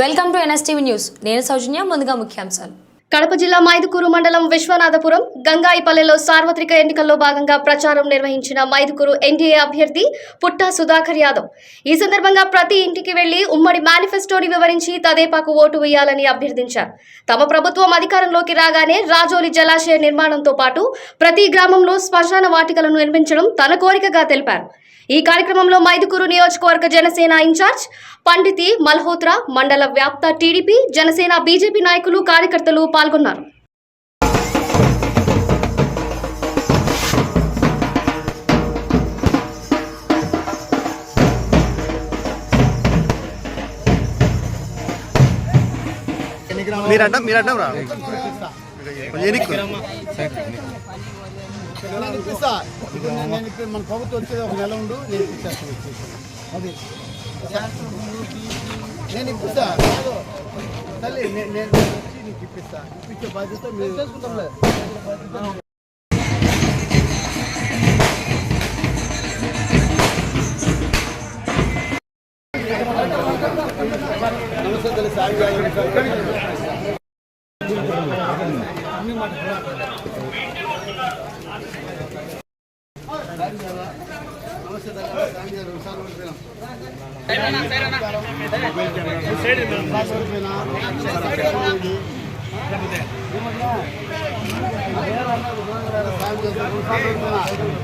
Welcome to NSTV news. నేను సౌజన్య ముందుగా ముఖ్యాంశాలు. కడప జిల్లా మైదుకూరు మండలం విశ్వనాథపురం గంగాయిపల్లెలో సార్వత్రిక ఎన్నికల్లో భాగంగా ప్రచారం నిర్వహించిన మైదుకూరు ఎన్డీఏ అభ్యర్థి పుట్టా సుధాకర్ యాదవ్. ఈ సందర్భంగా ప్రతి ఇంటికి వెళ్ళి ఉమ్మడి మేనిఫెస్టోని వివరించి తదేపాకు ఓటు వేయాలని అభ్యర్థించారు. తమ ప్రభుత్వం అధికారంలోకి రాగానే రాజోలి జలాశయ నిర్మాణంతో పాటు ప్రతి గ్రామంలో శ్మశాన వాటికలను నిర్మించడం తన కోరికగా తెలిపారు. ఈ కార్యక్రమంలో మైదుకూరు నియోజకవర్గ జనసేన ఇన్ఛార్జ్ పండితి మల్హోత్రా మండల వ్యాప్త టీడీపీ జనసేన బీజేపీ నాయకులు కార్యకర్తలు పాల్గొన్నారు. మీరు అడ్డం మీరు అడ్డం రా. నేను ఇప్పిస్తా ఇప్పుడు నేను ఇప్పుడు మన ప్రభుత్వం వచ్చేది ఒక నెల ఉండు నేను ఇప్పించేస్తాను అది. నేను ఇప్పిస్తా. తల్లి నేను వచ్చి నీకు ఇప్పిస్తా. ఇప్పించే బాధ్యత మీరు చేసుకుంటాంలే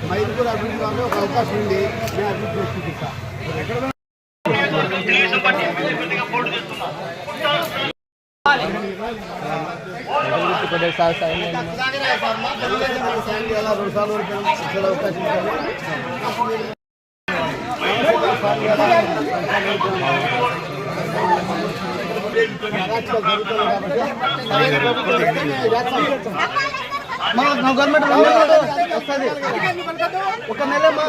మైలు కూడా అభివృద్ధి కావాలి ఒక అవకాశం ఉంది నేను అభివృద్ధి చేసి చూపిస్తా మా గవర్నమెంట్ వస్తుంది ఒక నెల మా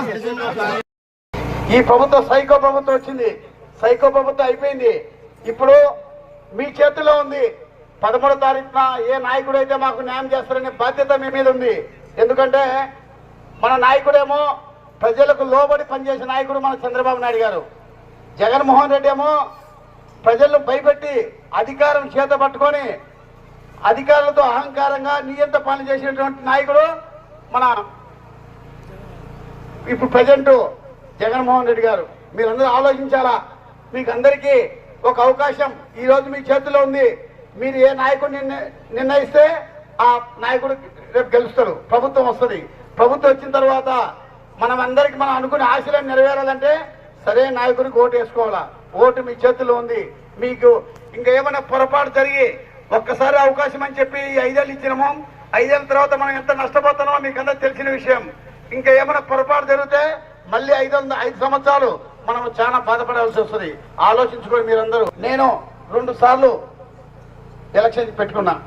ఈ ప్రభుత్వం సైకో ప్రభుత్వం వచ్చింది. సైకో ప్రభుత్వం అయిపోయింది. ఇప్పుడు మీ చేతిలో ఉంది. పదమూడో తారీఖున ఏ నాయకుడు అయితే మాకు న్యాయం చేస్తారనే బాధ్యత మీ మీద ఉంది. ఎందుకంటే మన నాయకుడేమో ప్రజలకు లోబడి పనిచేసే నాయకుడు మన చంద్రబాబు నాయుడు గారు. జగన్మోహన్ రెడ్డి ఏమో ప్రజలను భయపెట్టి అధికారం చేత పట్టుకొని అధికారులతో అహంకారంగా నియంత పనులు చేసినటువంటి నాయకుడు మన ఇప్పుడు ప్రజెంట్ జగన్మోహన్ రెడ్డి గారు. మీరందరూ ఆలోచించాలా? మీకు అందరికీ ఒక అవకాశం ఈరోజు మీ చేతిలో ఉంది. మీరు ఏ నాయకుడిని నిర్ణయిస్తే ఆ నాయకుడు రేపు గెలుస్తారు ప్రభుత్వం వస్తుంది. ప్రభుత్వం వచ్చిన తర్వాత మనం అందరికి మనం అనుకునే ఆశలను నెరవేరాలంటే సరే నాయకుడికి ఓటు వేసుకోవాలా. ఓటు మీ చేతిలో ఉంది. మీకు ఇంకా ఏమైనా పొరపాటు జరిగి ఒక్కసారి అవకాశం అని చెప్పి ఐదేళ్ళు ఇచ్చినామో. ఐదేళ్ళ తర్వాత మనం ఎంత నష్టపోతున్నామో మీకు అందరూ తెలిసిన విషయం. ఇంకా ఏమైనా పొరపాటు జరిగితే మళ్ళీ ఐదు ఐదు సంవత్సరాలు మనం చాలా బాధపడాల్సి వస్తుంది. ఆలోచించుకోండి మీరందరూ. నేను రెండు సార్లు ఎలక్షన్ పెట్టుకున్నా.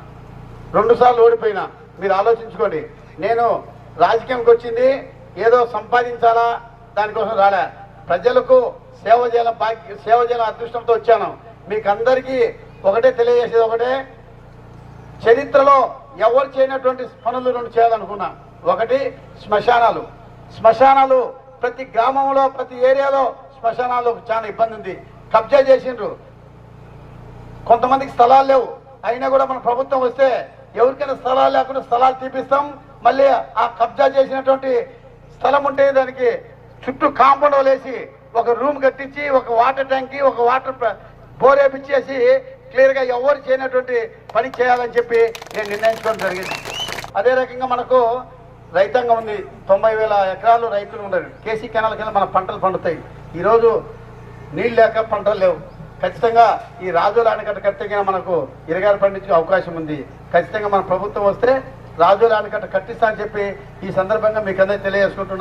రెండు సార్లు ఓడిపోయినా. మీరు ఆలోచించుకోండి. నేను రాజకీయంకి వచ్చింది ఏదో సంపాదించాలా దానికోసం రాలే. ప్రజలకు సేవ చేయాల భాగ్య సేవ చేయాల అదృష్టంతో వచ్చాను. మీకు అందరికీ ఒకటే తెలియజేసేది ఒకటే. చరిత్రలో ఎవరు చేయనటువంటి పనులు రెండు చేయాలనుకున్నా. ఒకటి శ్మశానాలు. శ్మశానాలు ప్రతి గ్రామంలో ప్రతి ఏరియాలో శ్మశానాలు చాలా ఇబ్బంది ఉంది. కబ్జా చేసిండ్రు. కొంతమందికి స్థలాలు లేవు. అయినా కూడా మన ప్రభుత్వం వస్తే ఎవరికైనా స్థలాలు లేకుండా స్థలాలు తీపిస్తాం. మళ్ళీ ఆ కబ్జా చేసినటువంటి స్థలం ఉంటే దానికి చుట్టూ కాంపౌండ్ వేసి ఒక రూమ్ కట్టించి ఒక వాటర్ ట్యాంక్ ఒక వాటర్ ప్ర- బోర్ వేపించేసి క్లియర్ ఎవరు చేయనటువంటి పని చేయాలని చెప్పి నేను నిర్ణయించుకోవడం జరిగింది. అదే రకంగా మనకు రైతాంగం ఉంది. తొంభై వేల ఎకరాలు రైతులు ఉన్నారు కేసీ కెనాల్ కింద మన పంటలు పండుతాయి. ఈరోజు నీళ్ళు లేక పంటలు లేవు. ఖచ్చితంగా ఈ రాజుల ఆనకట్ట కట్టగా మనకు ఇరగారు పండించే అవకాశం ఉంది. ఖచ్చితంగా మన ప్రభుత్వం వస్తే రాజుల ఆనకట్ట కట్టిస్తా అని చెప్పి ఈ సందర్భంగా మీకు అందరికీ తెలియజేసుకుంటున్నా.